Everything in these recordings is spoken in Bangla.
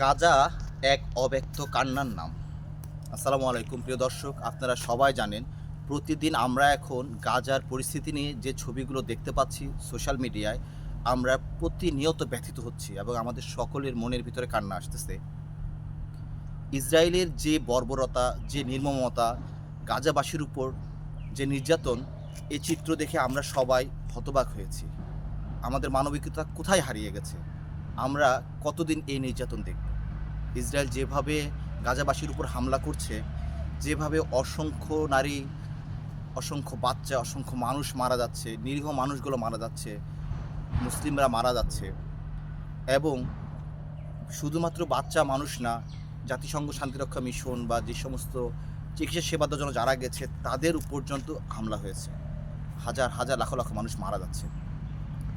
গাজা এক অব্যক্ত কান্নার নাম। আসসালামু আলাইকুম, প্রিয় দর্শক, আপনারা সবাই জানেন, প্রতিদিন আমরা এখন গাজার পরিস্থিতি নিয়ে যে ছবিগুলো দেখতে পাচ্ছি সোশ্যাল মিডিয়ায়, আমরা প্রতিনিয়ত ব্যথিত হচ্ছি এবং আমাদের সকলের মনের ভিতরে কান্না আসতেছে। ইসরায়েলের যে বর্বরতা, যে নির্মমতা, গাজাবাসীর উপর যে নির্যাতন এই চিত্র দেখে আমরা সবাই হতবাক হয়েছি। আমাদের মানবিকতা কোথায় হারিয়ে গেছে? আমরা কতদিন এই নির্যাতন দেখব? ইসরায়েল যেভাবে গাজাবাসীর উপর হামলা করছে, যেভাবে অসংখ্য নারী, অসংখ্য বাচ্চা, অসংখ্য মানুষ মারা যাচ্ছে, নিরীহ মানুষগুলো মারা যাচ্ছে, মুসলিমরা মারা যাচ্ছে এবং শুধুমাত্র বাচ্চা মানুষ না, জাতিসংঘ শান্তিরক্ষা মিশন বা যে সমস্ত চিকিৎসা সেবার জন্য যারা গেছে, তাদের পর্যন্ত হামলা হয়েছে। হাজার হাজার, লাখ লাখ মানুষ মারা যাচ্ছে।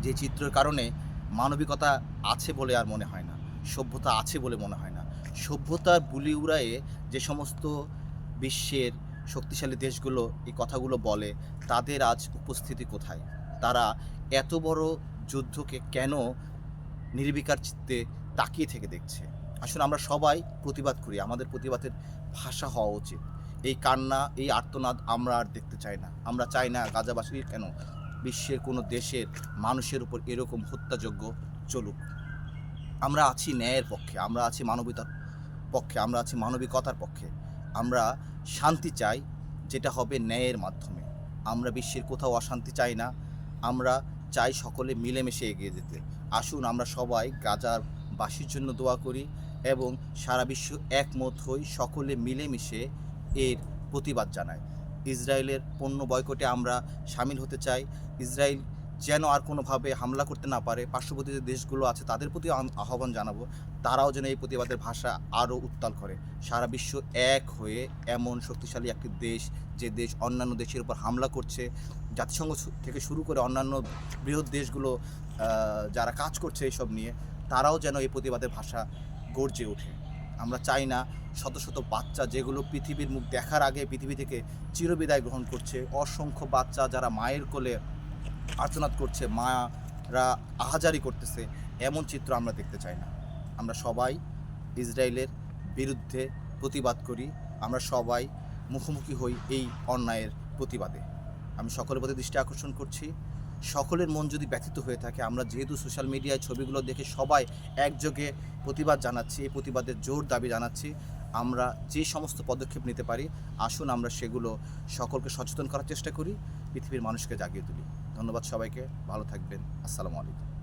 যে চিত্রের কারণে মানবিকতা আছে বলে আর মনে হয় না, সভ্যতা আছে বলে মনে হয় না। সভ্যতার বুলি উড়ায়ে যে সমস্ত বিশ্বের শক্তিশালী দেশগুলো এই কথাগুলো বলে, তাদের আজ উপস্থিতি কোথায়? তারা এত বড় যুদ্ধকে কেন নির্বিকার চিত্তে তাকিয়ে থেকে দেখছে? আসলে আমরা সবাই প্রতিবাদ করি, আমাদের প্রতিবাদের ভাষা হওয়া উচিত। এই কান্না, এই আর্তনাদ আমরা আর দেখতে চাই না। আমরা চাই না গাজাবাসী কেন বিশ্বের কোনো দেশের মানুষের উপর এরকম হত্যাযোগ্য চলুক। আমরা আছি ন্যায়ের পক্ষে, আমরা আছি মানবিকতার পক্ষে, আমরা আছি মানবিকতার পক্ষে। আমরা শান্তি চাই, যেটা হবে ন্যায়ের মাধ্যমে। আমরা বিশ্বের কোথাও অশান্তি চাই না। আমরা চাই সকলে মিলেমিশে এগিয়ে যেতে। আসুন, আমরা সবাই গাজার বাসীর জন্য দোয়া করি এবং সারা বিশ্ব একমত হই সকলে মিলেমিশে এর প্রতিবাদ জানায়। ইসরায়েলের পণ্য বয়কটে আমরা সামিল হতে চাই। ইসরায়েল যেন আর কোনোভাবে হামলা করতে না পারে, পার্শ্ববর্তী যে দেশগুলো আছে তাদের প্রতি আহ্বান জানাব, তারাও যেন এই প্রতিবাদের ভাষা আরও উত্তাল করে। সারা বিশ্ব এক হয়ে এমন শক্তিশালী একটি দেশ, যে দেশ অন্যান্য দেশের উপর হামলা করছে, জাতিসংঘ থেকে শুরু করে অন্যান্য বৃহৎ দেশগুলো যারা কাজ করছে এইসব নিয়ে, তারাও যেন এই প্রতিবাদের ভাষা গর্জে ওঠে। আমরা চাই না শত শত বাচ্চা যেগুলো পৃথিবীর মুখ দেখার আগে পৃথিবী থেকে চিরবিদায় গ্রহণ করছে। অসংখ্য বাচ্চা যারা মায়ের কোলে আর্তনাদ করছে, মারা আহাজারি করতেছে, এমন চিত্র আমরা দেখতে চাই না। আমরা সবাই ইসরায়েলের বিরুদ্ধে প্রতিবাদ করি। আমরা সবাই মুখোমুখি হই এই অন্যায়ের প্রতিবাদে। আমি সকলের প্রতি দৃষ্টি আকর্ষণ করছি। সকলের মন যদি ব্যথিত হয়ে থাকে, আমরা যেহেতু সোশ্যাল মিডিয়ায় ছবিগুলো দেখে সবাই একযোগে প্রতিবাদ জানাচ্ছি, এই প্রতিবাদের জোর দাবি জানাচ্ছি, আমরা যে সমস্ত পদক্ষেপ নিতে পারি, আসুন আমরা সেগুলো সকলকে সচেতন করার চেষ্টা করি, পৃথিবীর মানুষকে জাগিয়ে তুলি। ধন্যবাদ সবাইকে, ভালো থাকবেন, আসসালামু আলাইকুম।